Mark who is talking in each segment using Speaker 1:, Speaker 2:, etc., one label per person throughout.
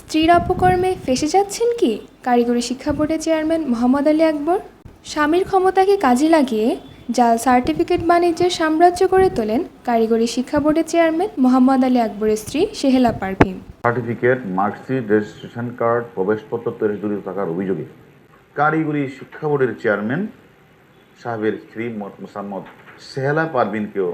Speaker 1: স্ত্রীর অপকর্মে ফেসে যাচ্ছেন কি? কারিগরি শিক্ষা বোর্ডের চেয়ারম্যান মোহাম্মদ আলী আকবর। স্বামীর ক্ষমতাকে কাজে লাগিয়ে জাল সার্টিফিকেট বাণিজ্যের সাম্রাজ্য করে তোলেন কারিগরি শিক্ষা বোর্ডের চেয়ারম্যান মোহাম্মদ আলী আকবরের স্ত্রী Sehela Parvin
Speaker 2: certificate, marksheet, registration card, প্রবেশপত্র তৈরি জড়িত থাকার অভিযোগে কারিগরি শিক্ষা বোর্ডের চেয়ারম্যান সাহেবের স্ত্রী মোসাম্মদ সেহেলা পারভিনকেও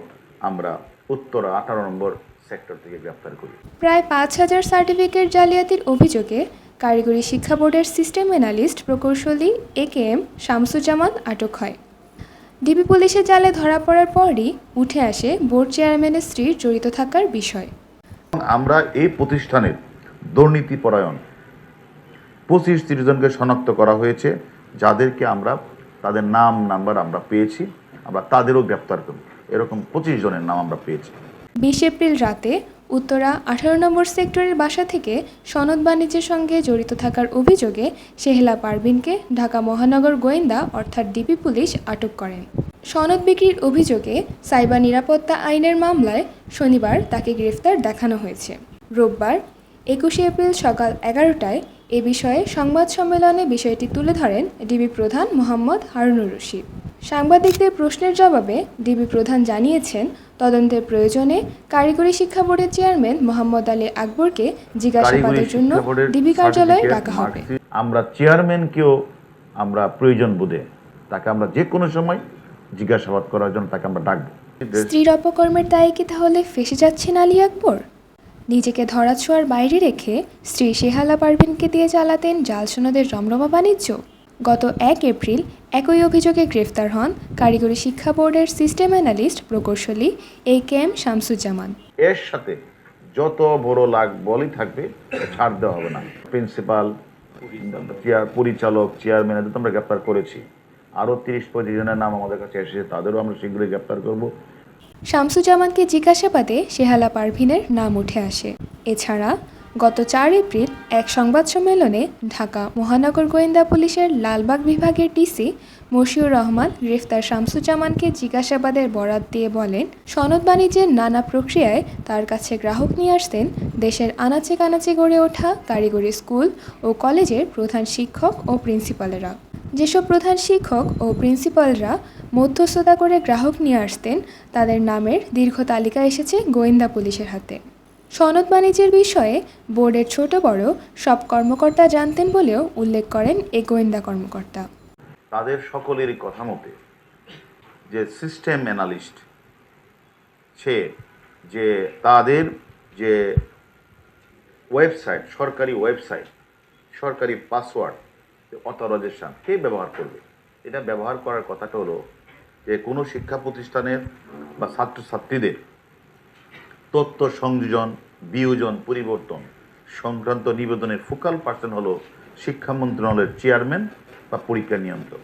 Speaker 2: আমরা উত্তরা আঠারো নম্বর সেক্টর থেকে গ্রেপ্তার করি।
Speaker 1: প্রায় পাঁচ হাজার সার্টিফিকেট জালিয়াতির অভিযোগে কারিগরি শিক্ষা বোর্ডের সিস্টেম অ্যানালিস্ট প্রকৌশলী এ কে এম শামসুজ্জামান আটক হয়। ডিবি পুলিশের জালে ধরা পড়ার পরই উঠে আসে বোর্ড চেয়ারম্যানের স্ত্রীর জড়িত থাকার বিষয়।
Speaker 2: আমরা এই প্রতিষ্ঠানের দুর্নীতি পরায়ণ পঁচিশ তিরিশ জনকে শনাক্ত করা হয়েছে যাদেরকে আমরা তাদের নাম নাম্বার আমরা পেয়েছি আমরা তাদেরও গ্রেপ্তার করি। এরকম পঁচিশ জনের নাম আমরা পেয়েছি।
Speaker 1: বিশ এপ্রিল রাতে উত্তরা আঠারো নম্বর সেক্টরের বাসা থেকে সনদ বাণিজ্যের সঙ্গে জড়িত থাকার অভিযোগে সেহেলা পারভিনকে ঢাকা মহানগর গোয়েন্দা অর্থাৎ ডিবি পুলিশ আটক করেন। সনদ বিক্রির অভিযোগে সাইবার নিরাপত্তা আইনের মামলায় শনিবার তাকে গ্রেফতার দেখানো হয়েছে। রোববার একুশে এপ্রিল সকাল এগারোটায় এ বিষয়ে সংবাদ সম্মেলনে বিষয়টি তুলে ধরেন ডিবি প্রধান মোহাম্মদ হারুনুর রশিদ। সাংবাদিকদের প্রশ্নের জবাবে ডিবি প্রধান জানিয়েছেন তদন্তের প্রয়োজনে কারিগরি শিক্ষা বোর্ডের চেয়ারম্যান মোহাম্মদ আলী আকবরকে জিজ্ঞাসাবাদের জন্য ডিবি কার্যালয়ে ডাকা হবে।
Speaker 2: আমরা চেয়ারম্যানকেও আমরা প্রয়োজন বোধে তাকে আমরা যে কোনো সময় জিজ্ঞাসাবাদ করার জন্য তাকে আমরা ডাকবো।
Speaker 1: স্ত্রীর অপকর্মের দায়ে কি তাহলে ফেসে যাচ্ছেন আলী আকবর? নিজেকে ধরাছোঁয়ার বাইরে রেখে স্ত্রী শেহালা পারভিনকে দিয়ে চালাতেন জাল সোনাদের রমরমা বাণিজ্য। গত এক এপ্রিল একই অভিযোগে গ্রেফতার হন কারিগরি শিক্ষা বোর্ডের সিস্টেম অ্যানালিস্ট প্রকৌশলী এ কে এম শামসুজ্জামান।
Speaker 2: এর সাথে যত বড় লাগ বলই থাকবে ছাড় দেওয়া হবে না। প্রিন্সিপাল চেয়ার পরিচালক চেয়ারম্যান এদের তো আমরা গ্রেপ্তার করেছি। আরও তিরিশ পঁচিশ জনের নাম আমাদের কাছে এসেছে তাদেরও আমরা শীঘ্রই গ্রেপ্তার করব।
Speaker 1: শামসুজ্জামানকে জিজ্ঞাসাবাদে শেহালা পারভিনের নাম উঠে আসে। এছাড়া গত চার এপ্রিল এক সংবাদ সম্মেলনে ঢাকা মহানগর গোয়েন্দা পুলিশের লালবাগ বিভাগের ডিসি মশিউর রহমান গ্রেফতার শামসুজ্জামানকে জিজ্ঞাসাবাদের বরাত দিয়ে বলেন, সনদ বাণিজ্যের নানা প্রক্রিয়ায় তার কাছে গ্রাহক নিয়ে আসতেন দেশের আনাচে কানাচে গড়ে ওঠা কারিগরি স্কুল ও কলেজের প্রধান শিক্ষক ও প্রিন্সিপালেরা। যেসব প্রধান শিক্ষক ও প্রিন্সিপালরা মধ্যস্থতা করে গ্রাহক নিয়ে আসতেন, তাদের নামের দীর্ঘ তালিকা এসেছে গোয়েন্দা পুলিশের হাতে। সনদ বাণিজ্যের বিষয়ে বোর্ডের ছোট বড় সব কর্মকর্তা জানতেন বলেও উল্লেখ করেন এ গোয়েন্দা কর্মকর্তা।
Speaker 2: তাদের সকলেরই কথা মতে যে সিস্টেম অ্যানালিস্ট সে যে তাদের যে ওয়েবসাইট সরকারি ওয়েবসাইট সরকারি পাসওয়ার্ড অথরাইজেশন কে ব্যবহার করবে? এটা ব্যবহার করার কথাটা হলো যে কোনো শিক্ষা প্রতিষ্ঠানের বা ছাত্রছাত্রীদের তথ্য সংযোজন, বিয়োজন, পরিবর্তন সংক্রান্ত নিবেদনের ফোকাল পার্সন হল শিক্ষা মন্ত্রণালয়ের চেয়ারম্যান বা পরীক্ষা নিয়ন্ত্রক।